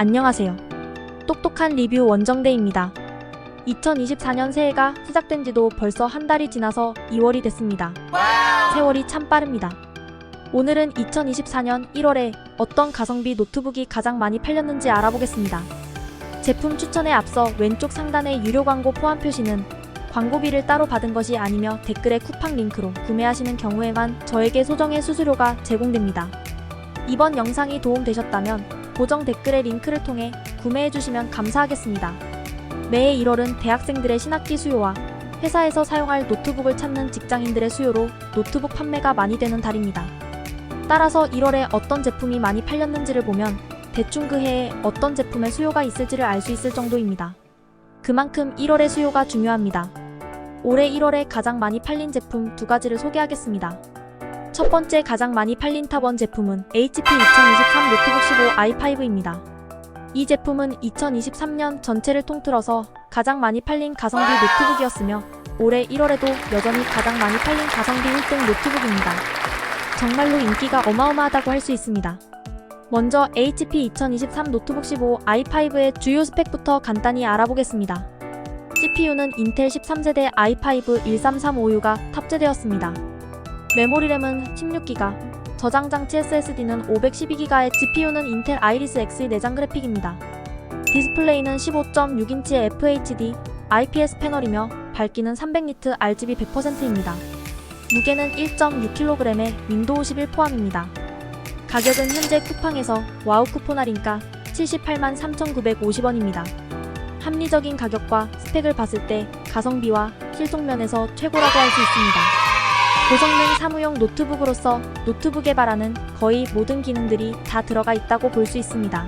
안녕하세요. 똑똑한 리뷰 원정대입니다. 2024년 새해가 시작된 지도 벌써 한 달이 지나서 2월이 됐습니다. 세월이 참 빠릅니다. 오늘은 2024년 1월에 어떤 가성비 노트북이 가장 많이 팔렸는지 알아보겠습니다. 제품 추천에 앞서 왼쪽 상단의 유료 광고 포함 표시는 광고비를 따로 받은 것이 아니며 댓글에 쿠팡 링크로 구매하시는 경우에만 저에게 소정의 수수료가 제공됩니다. 이번 영상이 도움되셨다면 고정 댓글의 링크를 통해 구매해주시면 감사하겠습니다. 매해 1월은 대학생들의 신학기 수요와 회사에서 사용할 노트북을 찾는 직장인들의 수요로 노트북 판매가 많이 되는 달입니다. 따라서 1월에 어떤 제품이 많이 팔렸는지를 보면 대충 그 해에 어떤 제품의 수요가 있을지를 알 수 있을 정도입니다. 그만큼 1월의 수요가 중요합니다. 올해 1월에 가장 많이 팔린 제품 두 가지를 소개하겠습니다. 첫 번째 가장 많이 팔린 탑1 제품은 HP 2023 노트북 15 i5입니다. 이 제품은 2023년 전체를 통틀어서 가장 많이 팔린 가성비 노트북이었으며 올해 1월에도 여전히 가장 많이 팔린 가성비 1등 노트북입니다. 정말로 인기가 어마어마하다고 할 수 있습니다. 먼저 HP 2023 노트북 15 i5의 주요 스펙부터 간단히 알아보겠습니다. CPU는 인텔 13세대 i5 13356가 탑재되었습니다. 메모리램은 16기가, 저장장치 SSD는 512기가의 GPU는 인텔 아이리스 X 내장 그래픽입니다. 디스플레이는 15.6인치의 FHD IPS 패널이며 밝기는 300니트 RGB 100%입니다. 무게는 1.6kg의 윈도우 11 포함입니다. 가격은 현재 쿠팡에서 와우 쿠폰 할인가 78만 3,950원입니다. 합리적인 가격과 스펙을 봤을 때 가성비와 실속면에서 최고라고 할 수 있습니다. 고성능 사무용 노트북으로서 노트북 개발하는 거의 모든 기능들이 다 들어가 있다고 볼 수 있습니다.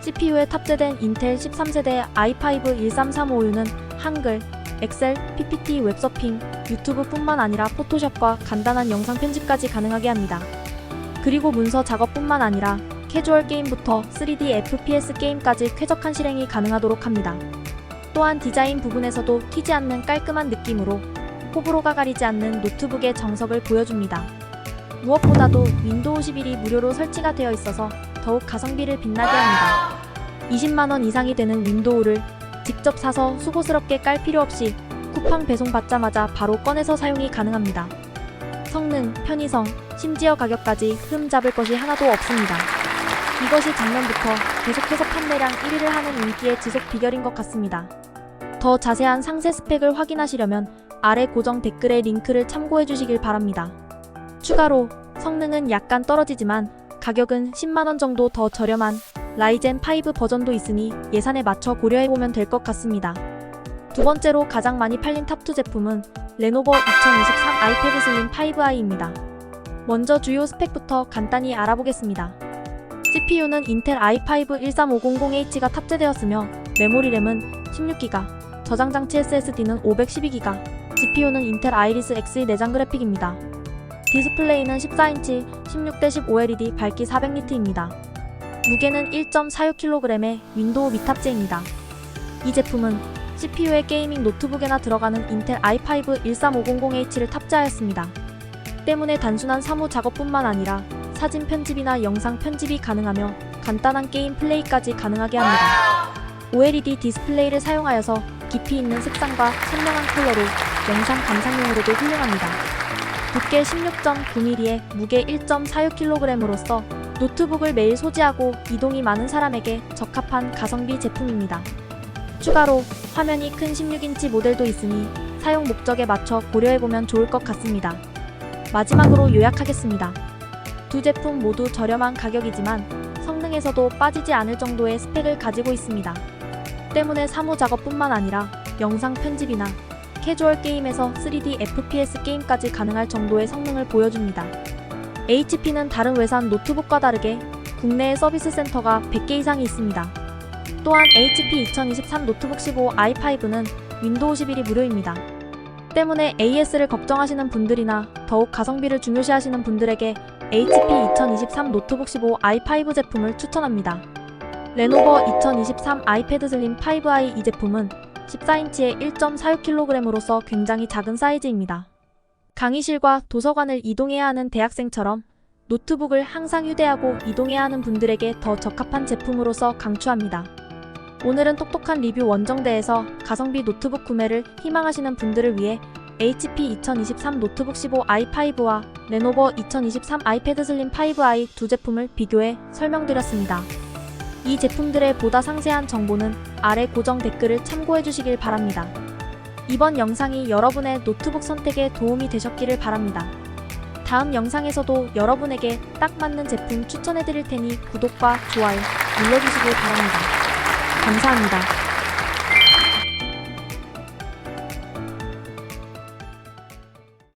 CPU에 탑재된 인텔 13세대 i5 13356는 한글, 엑셀, PPT, 웹서핑, 유튜브뿐만 아니라 포토샵과 간단한 영상 편집까지 가능하게 합니다. 그리고 문서 작업뿐만 아니라 캐주얼 게임부터 3D FPS 게임까지 쾌적한 실행이 가능하도록 합니다. 또한 디자인 부분에서도 튀지 않는 깔끔한 느낌으로 호불호가 가리지 않는 노트북의 정석을 보여줍니다. 무엇보다도 윈도우 11이 무료로 설치가 되어 있어서 더욱 가성비를 빛나게 합니다. 20만원 이상이 되는 윈도우를 직접 사서 수고스럽게 깔 필요 없이 쿠팡 배송 받자마자 바로 꺼내서 사용이 가능합니다. 성능, 편의성, 심지어 가격까지 흠 잡을 것이 하나도 없습니다. 이것이 작년부터 계속해서 판매량 1위를 하는 인기의 지속 비결인 것 같습니다. 더 자세한 상세 스펙을 확인하시려면 아래 고정 댓글의 링크를 참고해 주시길 바랍니다. 추가로 성능은 약간 떨어지지만 가격은 10만원 정도 더 저렴한 라이젠 5 버전도 있으니 예산에 맞춰 고려해보면 될 것 같습니다. 두 번째로 가장 많이 팔린 탑2 제품은 레노버 2023 아이패드 슬림 5i입니다. 먼저 주요 스펙부터 간단히 알아보겠습니다. CPU는 인텔 i5 13500H가 탑재되었으며 메모리 램은 16기가, 저장장치 SSD는 512기가, GPU는 인텔 아이리스 X 내장 그래픽입니다. 디스플레이는 14인치 16-15LED 밝기 400니트입니다. 무게는 1.46kg의 윈도우 미탑재입니다. 이 제품은 CPU의 게이밍 노트북에나 들어가는 인텔 i5 13500H를 탑재하였습니다. 때문에 단순한 사무 작업뿐만 아니라 사진 편집이나 영상 편집이 가능하며 간단한 게임 플레이까지 가능하게 합니다. OLED 디스플레이를 사용하여서 깊이 있는 색상과 선명한 컬러로 영상 감상용으로도 훌륭합니다. 두께 16.9mm에 무게 1.46kg으로서 노트북을 매일 소지하고 이동이 많은 사람에게 적합한 가성비 제품입니다. 추가로 화면이 큰 16인치 모델도 있으니 사용 목적에 맞춰 고려해보면 좋을 것 같습니다. 마지막으로 요약하겠습니다. 두 제품 모두 저렴한 가격이지만 성능에서도 빠지지 않을 정도의 스펙을 가지고 있습니다. 때문에 사무 작업뿐만 아니라 영상 편집이나 캐주얼 게임에서 3D FPS 게임까지 가능할 정도의 성능을 보여줍니다. HP는 다른 외산 노트북과 다르게 국내에 서비스 센터가 100개 이상이 있습니다. 또한 HP 2023 노트북 15 i5는 윈도우 11이 무료입니다. 때문에 AS를 걱정하시는 분들이나 더욱 가성비를 중요시하시는 분들에게 HP 2023 노트북 15 i5 제품을 추천합니다. 레노버 2023 아이패드 슬림 5i 이 제품은 14인치에 1.46kg으로서 굉장히 작은 사이즈입니다. 강의실과 도서관을 이동해야 하는 대학생처럼 노트북을 항상 휴대하고 이동해야 하는 분들에게 더 적합한 제품으로서 강추합니다. 오늘은 똑똑한 리뷰 원정대에서 가성비 노트북 구매를 희망하시는 분들을 위해 HP 2023 노트북 15 i5와 레노버 2023 아이패드 슬림 5i 두 제품을 비교해 설명드렸습니다. 이 제품들의 보다 상세한 정보는 아래 고정 댓글을 참고해 주시길 바랍니다. 이번 영상이 여러분의 노트북 선택에 도움이 되셨기를 바랍니다. 다음 영상에서도 여러분에게 딱 맞는 제품 추천해 드릴 테니 구독과 좋아요 눌러주시길 바랍니다. 감사합니다.